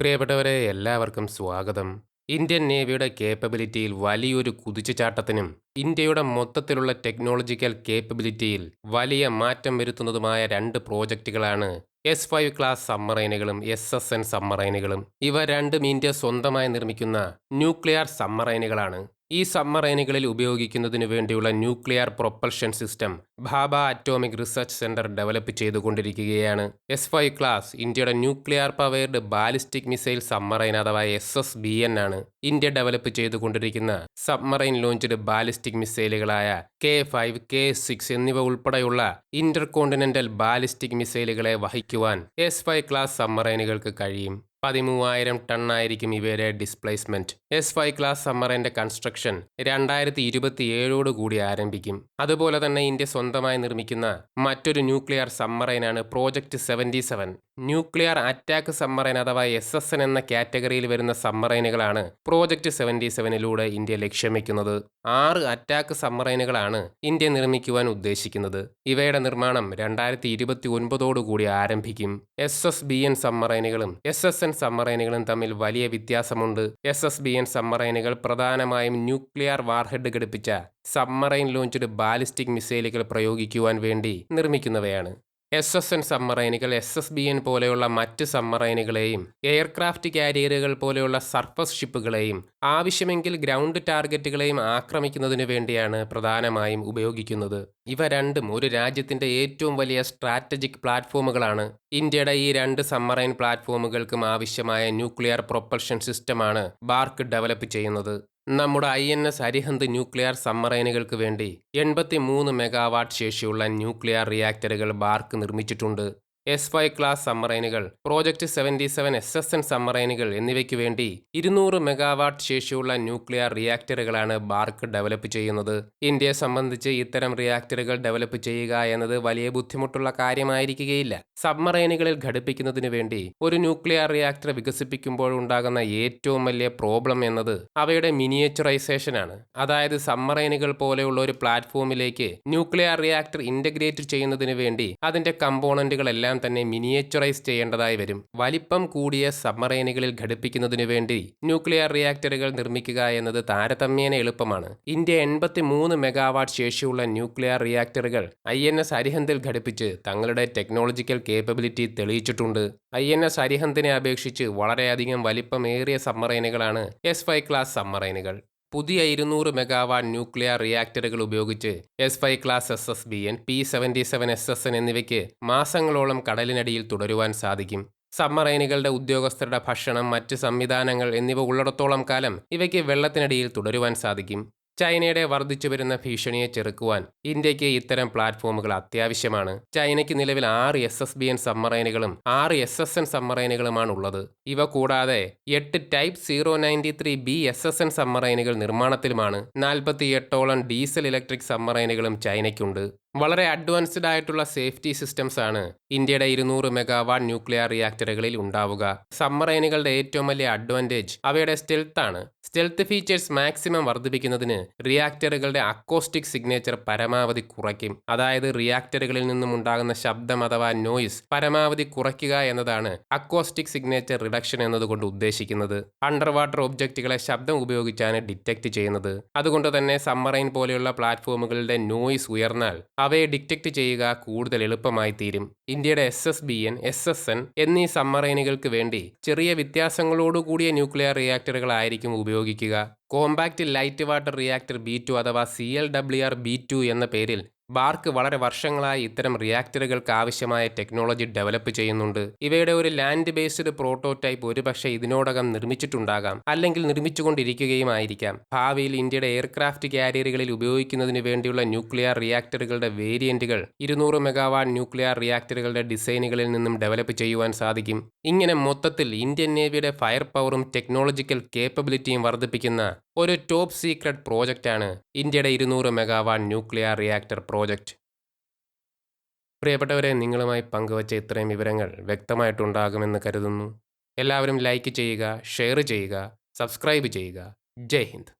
പ്രിയപ്പെട്ടവരെ എല്ലാവർക്കും സ്വാഗതം. ഇന്ത്യൻ നേവിയുടെ കേപ്പബിലിറ്റിയിൽ വലിയൊരു കുതിച്ചുചാട്ടത്തിനും ഇന്ത്യയുടെ മൊത്തത്തിലുള്ള ടെക്നോളജിക്കൽ കേപ്പബിലിറ്റിയിൽ വലിയ മാറ്റം വരുത്തുന്നതുമായ രണ്ട് പ്രോജക്റ്റുകളാണ് എസ് ഫൈവ് ക്ലാസ് സമ്മറൈനുകളും എസ് എസ് എൻ സമ്മറൈനുകളും ഇവ രണ്ടും ഇന്ത്യ സ്വന്തമായി നിർമ്മിക്കുന്ന ന്യൂക്ലിയർ സമ്മറൈനുകളാണ് ഈ സബ്മറൈനുകളിൽ ഉപയോഗിക്കുന്നതിനു വേണ്ടിയുള്ള nuclear propulsion system Bhabha atomic research centre develop ചെയ്തുകൊണ്ടിരിക്കുകയാണ്. എസ് ഫൈവ് ക്ലാസ് ഇന്ത്യയുടെ nuclear powered ballistic missile submarine അഥവാ എസ് എസ് ബി എൻ ആണ്. ഇന്ത്യ ഡെവലപ്പ് ചെയ്തുകൊണ്ടിരിക്കുന്ന സബ്മറൈൻ ലോഞ്ച്ഡ് ബാലിസ്റ്റിക് മിസൈലുകളായ കെ ഫൈവ് കെ സിക്സ് എന്നിവ ഉൾപ്പെടെയുള്ള ഇന്റർ കോണ്ടിനെന്റൽ ബാലിസ്റ്റിക് മിസൈലുകളെ വഹിക്കുവാൻ എസ് ഫൈവ് ക്ലാസ് സബ്മറൈനുകൾക്ക് കഴിയും. പതിമൂവായിരം ടണ്ണായിരിക്കും ഇവയുടെ ഡിസ്പ്ലേസ്മെന്റ് എസ് ഫൈവ് ക്ലാസ് സമ്മറിന്റെ കൺസ്ട്രക്ഷൻ രണ്ടായിരത്തി ഇരുപത്തി ഏഴോട് കൂടി ആരംഭിക്കും. അതുപോലെ തന്നെ ഇന്ത്യ സ്വന്തമായി നിർമ്മിക്കുന്ന മറ്റൊരു nuclear സമ്മറൈനാണ് project seventy seven nuclear attack submarine അഥവാ എസ് എസ് എൻ എന്ന കാറ്റഗറിയിൽ വരുന്ന സമ്മറൈനുകളാണ് പ്രോജക്റ്റ് സെവന്റി സെവനിലൂടെ ഇന്ത്യ ലക്ഷ്യം വയ്ക്കുന്നത് ആറ് അറ്റാക്ക് സമ്മറൈനുകളാണ് ഇന്ത്യ നിർമ്മിക്കുവാൻ ഉദ്ദേശിക്കുന്നത്. ഇവയുടെ നിർമ്മാണം രണ്ടായിരത്തി ഇരുപത്തി ഒൻപതോടുകൂടി ആരംഭിക്കും. എസ് എസ് ബി എൻ സമ്മറൈനുകളും എസ് എസ് എൻ സമ്മറൈനുകളും തമ്മിൽ വലിയ വ്യത്യാസമുണ്ട്. എസ് എസ് ബി എൻ സമ്മറൈനുകൾ പ്രധാനമായും ന്യൂക്ലിയർ വാർഹെഡ് ഘടിപ്പിച്ച സബ്മറൈൻ ലോഞ്ച്ഡ് ബാലിസ്റ്റിക് മിസൈലുകൾ പ്രയോഗിക്കുവാൻ വേണ്ടി നിർമ്മിക്കുന്നവയാണ്. എസ് എസ് എൻ സബ്മറൈനുകൾ എസ് എസ് ബി എൻ പോലെയുള്ള മറ്റ് സബ്മറൈനുകളെയും എയർക്രാഫ്റ്റ് കാരിയറുകൾ പോലെയുള്ള സർഫസ് ഷിപ്പുകളെയും ആവശ്യമെങ്കിൽ ഗ്രൗണ്ട് ടാർഗറ്റുകളെയും ആക്രമിക്കുന്നതിനു വേണ്ടിയാണ് പ്രധാനമായും ഉപയോഗിക്കുന്നത്. ഇവ രണ്ടും ഒരു രാജ്യത്തിന്റെ ഏറ്റവും വലിയ സ്ട്രാറ്റജിക് പ്ലാറ്റ്ഫോമുകളാണ് ഇന്ത്യയുടെ ഈ രണ്ട് സബ്മറൈൻ പ്ലാറ്റ്ഫോമുകൾക്കും ആവശ്യമായ ന്യൂക്ലിയർ പ്രൊപ്പൽഷൻ സിസ്റ്റമാണ് ബാർക്ക് ഡെവലപ്പ് ചെയ്യുന്നത്. നമ്മുടെ I N S Arihant nuclear സമ്മറൈനുകൾക്ക് വേണ്ടി എൺപത്തി മൂന്ന് മെഗാവാട്ട് ശേഷിയുള്ള ന്യൂക്ലിയർ റിയാക്ടറുകൾ ബാർക്ക് നിർമ്മിച്ചിട്ടുണ്ട്. S five class സമ്മറൈനുകൾ project seventy seven S S N സമ്മറൈനുകൾ എന്നിവയ്ക്കു വേണ്ടി ഇരുന്നൂറ് മെഗാവാട്ട് ശേഷിയുള്ള ന്യൂക്ലിയർ റിയാക്ടറുകളാണ് ബാർക്ക് ഡെവലപ്പ് ചെയ്യുന്നത്. ഇന്ത്യയെ സംബന്ധിച്ച് ഇത്തരം റിയാക്ടറുകൾ ഡെവലപ്പ് ചെയ്യുക എന്നത് വലിയ ബുദ്ധിമുട്ടുള്ള കാര്യമായിരിക്കുകയില്ല. സബ്മറൈനുകളിൽ ഘടിപ്പിക്കുന്നതിനു വേണ്ടി ഒരു ന്യൂക്ലിയർ റിയാക്ടർ വികസിപ്പിക്കുമ്പോൾ ഉണ്ടാകുന്ന ഏറ്റവും വലിയ പ്രോബ്ലം എന്നത് അവയുടെ മിനിയേച്ചറൈസേഷൻ ആണ്. അതായത് സബ്മറൈനുകൾ പോലെയുള്ള ഒരു പ്ലാറ്റ്ഫോമിലേക്ക് ന്യൂക്ലിയർ റിയാക്ടർ ഇന്റഗ്രേറ്റ് ചെയ്യുന്നതിന് വേണ്ടി അതിന്റെ കമ്പോണന്റുകളെല്ലാം എല്ലാം തന്നെ മിനിയേച്ചറൈസ് ചെയ്യേണ്ടതായി വരും. വലിപ്പം കൂടിയ സബ്മറൈനുകളിൽ ഘടിപ്പിക്കുന്നതിനു വേണ്ടി ന്യൂക്ലിയർ റിയാക്ടറുകൾ നിർമ്മിക്കുക എന്നത് താരതമ്യേന എളുപ്പമാണ്. ഇന്ത്യ എൺപത്തി മൂന്ന് മെഗാവാട്ട് ശേഷിയുള്ള ന്യൂക്ലിയർ റിയാക്ടറുകൾ ഐ എൻ എസ് അരിഹന്തിൽ ഘടിപ്പിച്ച് തങ്ങളുടെ ടെക്നോളജിക്കൽ കേപ്പബിലിറ്റി തെളിയിച്ചിട്ടുണ്ട്. ഐ എൻ എസ് അരിഹന്തിനെ അപേക്ഷിച്ച് വളരെയധികം വലിപ്പമേറിയ സബ്മറൈനുകളാണ് എസ് ഫൈവ് ക്ലാസ് സബ്മറൈനുകൾ. പുതിയ ഇരുന്നൂറ് മെഗാവാട്ട് ന്യൂക്ലിയർ റിയാക്ടറുകൾ ഉപയോഗിച്ച് S five class S S B N P seventy seven S S N എന്നിവയ്ക്ക് മാസങ്ങളോളം കടലിനടിയിൽ തുടരുവാൻ സാധിക്കും. സബ്മറൈനുകളുടെ ഉദ്യോഗസ്ഥരുടെ ഭക്ഷണം മറ്റ് സംവിധാനങ്ങൾ എന്നിവ ഉള്ളിടത്തോളം കാലം ഇവയ്ക്ക് വെള്ളത്തിനടിയിൽ തുടരുവാൻ സാധിക്കും. ചൈനയുടെ വർദ്ധിച്ചു വരുന്ന ഭീഷണിയെ ചെറുക്കുവാൻ ഇന്ത്യയ്ക്ക് ഇത്തരം പ്ലാറ്റ്ഫോമുകൾ അത്യാവശ്യമാണ്. ചൈനയ്ക്ക് നിലവിൽ ആറ് എസ് എസ് ബി എൻ സബ്മറൈനുകളും ആറ് എസ് എസ് എൻ സബ്മറൈനുകളുമാണ് ഉള്ളത് ഇവ കൂടാതെ എട്ട് type zero ninety three B S S N സബ്മറൈനുകൾ നിർമ്മാണത്തിലുമാണ്. നാൽപ്പത്തി എട്ടോളം ഡീസൽ ഇലക്ട്രിക് സബ്മറൈനുകളും ചൈനയ്ക്കുണ്ട്. വളരെ അഡ്വാൻസ്ഡ് ആയിട്ടുള്ള സേഫ്റ്റി സിസ്റ്റംസ് ആണ് ഇന്ത്യയുടെ ഇരുന്നൂറ് മെഗാവാട്ട് ന്യൂക്ലിയർ റിയാക്ടറുകളിൽ ഉണ്ടാവുക. സബ്മറൈനുകളുടെ ഏറ്റവും വലിയ അഡ്വാന്റേജ് അവയുടെ സ്റ്റെൽത്ത് ആണ്. സ്റ്റെൽത്ത് ഫീച്ചേഴ്സ് മാക്സിമം വർദ്ധിപ്പിക്കുന്നതിന് റിയാക്ടറുകളുടെ അക്കോസ്റ്റിക് സിഗ്നേച്ചർ പരമാവധി കുറയ്ക്കും. അതായത് റിയാക്ടറുകളിൽ നിന്നും ഉണ്ടാകുന്ന ശബ്ദം അഥവാ നോയിസ് പരമാവധി കുറയ്ക്കുക എന്നതാണ് അക്കോസ്റ്റിക് സിഗ്നേച്ചർ റിഡക്ഷൻ എന്നതുകൊണ്ട് ഉദ്ദേശിക്കുന്നത്. അണ്ടർ വാട്ടർ ഒബ്ജക്റ്റുകളെ ശബ്ദം ഉപയോഗിച്ചാണ് ഡിറ്റക്ട് ചെയ്യുന്നത്. അതുകൊണ്ട് തന്നെ സമ്മറൈൻ പോലെയുള്ള പ്ലാറ്റ്ഫോമുകളുടെ നോയിസ് ഉയർന്നാൽ അവയെ ഡിറ്റക്ട് ചെയ്യുക കൂടുതൽ എളുപ്പമായി തീരും. ഇന്ത്യയുടെ S S B N S S N എന്നീ സമ്മറൈനുകൾക്ക് വേണ്ടി ചെറിയ വ്യത്യാസങ്ങളോടുകൂടിയ ന്യൂക്ലിയർ റിയാക്ടറുകളായിരിക്കും ഉപയോഗിക്കുക. Compact light water reactor B two അഥവാ C L W R B two എന്ന പേരിൽ ബാർക്ക് വളരെ വർഷങ്ങളായി ഇത്തരം റിയാക്ടറുകൾക്ക് ആവശ്യമായ ടെക്നോളജി ഡെവലപ്പ് ചെയ്യുന്നുണ്ട്. ഇവയുടെ ഒരു ലാൻഡ് ബേസ്ഡ് പ്രോട്ടോടൈപ്പ് ഒരുപക്ഷെ ഇതിനോടകം നിർമ്മിച്ചിട്ടുണ്ടാകാം അല്ലെങ്കിൽ നിർമ്മിച്ചുകൊണ്ടിരിക്കുകയും ആയിരിക്കാം. ഭാവിയിൽ ഇന്ത്യയുടെ എയർക്രാഫ്റ്റ് കാരിയറുകളിൽ ഉപയോഗിക്കുന്നതിന് വേണ്ടിയുള്ള ന്യൂക്ലിയർ റിയാക്ടറുകളുടെ വേരിയന്റുകൾ ഇരുന്നൂറ് മെഗാവാട്ട് ന്യൂക്ലിയർ റിയാക്ടറുകളുടെ ഡിസൈനുകളിൽ നിന്നും ഡെവലപ്പ് ചെയ്യുവാൻ സാധിക്കും. ഇങ്ങനെ മൊത്തത്തിൽ ഇന്ത്യൻ നേവിയുടെ ഫയർ പവറും ടെക്നോളജിക്കൽ കേപ്പബിലിറ്റിയും വർദ്ധിപ്പിക്കുന്ന ഒരു ടോപ്പ് സീക്രട്ട് പ്രോജക്റ്റാണ് ഇന്ത്യയുടെ ഇരുന്നൂറ് മെഗാവാട്ട് ന്യൂക്ലിയർ റിയാക്ടർ പ്രോജക്റ്റ് പ്രിയപ്പെട്ടവരെ നിങ്ങളുമായി പങ്കുവച്ച ഇത്രയും വിവരങ്ങൾ വ്യക്തമായിട്ടുണ്ടാകുമെന്ന് കരുതുന്നു. എല്ലാവരും ലൈക്ക് ചെയ്യുക ഷെയർ ചെയ്യുക സബ്സ്ക്രൈബ് ചെയ്യുക. ജയ് ഹിന്ദ്.